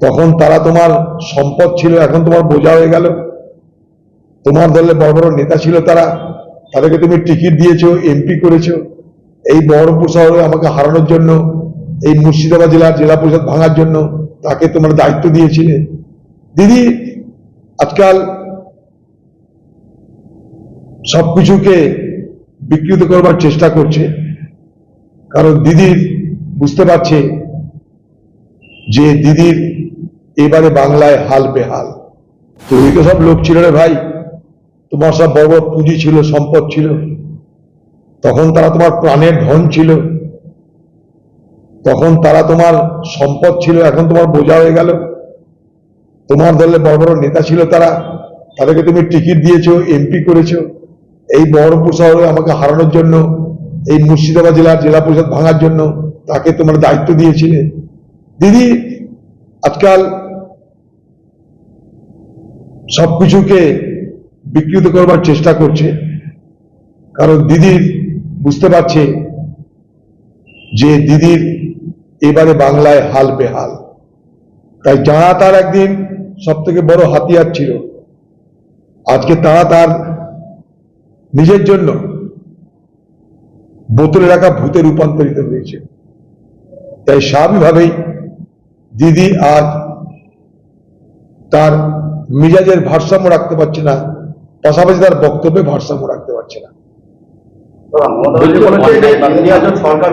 তখন তারা তোমার সম্পদ ছিল, এখন তোমার বোঝা হয়ে গেল। তোমার দলে বড় বড় নেতা ছিল তারা। তাদেরকে তুমি টিকিট দিয়েছ, এমপি করেছ। এই বহরমপুর শহরে আমাকে হারানোর জন্য, এই মুর্শিদাবাদ জেলার জেলা পরিষদ ভাঙার জন্য তাকে তোমার দায়িত্ব দিয়েছিলে। দিদি, আজকাল সবকিছুকে বিকৃত করবার চেষ্টা করছে। কারণ দিদির বুঝতে পারছে যে দিদির এবারে বাংলায় হাল বেহাল। তুমি তো সব লোক ছিল রে ভাই। তোমার সব বড় বড় পুঁজি ছিল, সম্পদ ছিল। তখন তারা তোমার প্রাণের ধন ছিল। তখন তারা তোমার সম্পদ ছিল, এখন তোমার বোঝা হয়ে গেল। তোমার দলে বড় বড় নেতা ছিল তারা। তাদেরকে তুমি টিকিট দিয়েছ এমপি করেছ। এই বহরমপুর শহরে আমাকে হারানোর জন্য, এই মুর্শিদাবাদ জেলার জেলা পরিষদ ভাঙার জন্য তাকে তোমার দায়িত্ব দিয়েছিলে। দিদি, আজকাল সবকিছুকে বিকৃত করবার চেষ্টা করছে। কারণ দিদির বুঝতে পারছে যে দিদির এবারে বাংলায় হাল বেহাল। তাই যারা তার একদিন সব থেকে বড় হাতিয়ার ছিল, আজকে তারা তার নিজের জন্য বোতলে রাখা ভূতে রূপান্তরিত হয়েছে। তাই স্বাভাবিকভাবেই দিদি আজ তার মিজাজের ভারসাম্য রাখতে পারছে না পাশাপাশি তার বক্তব্যে ভারসাম্য রাখতে পারছে না। সরকার